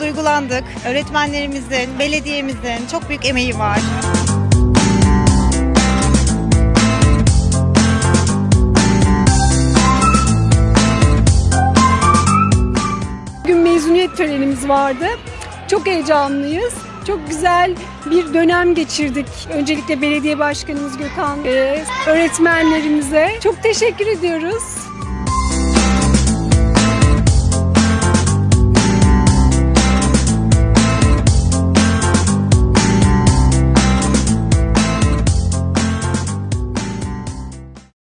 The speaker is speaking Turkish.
duygulandık. Öğretmenlerimizin, belediyemizin çok büyük emeği var. Bugün mezuniyet törenimiz vardı. Çok heyecanlıyız. Çok güzel bir dönem geçirdik. Öncelikle belediye başkanımız Gökhan, öğretmenlerimize çok teşekkür ediyoruz.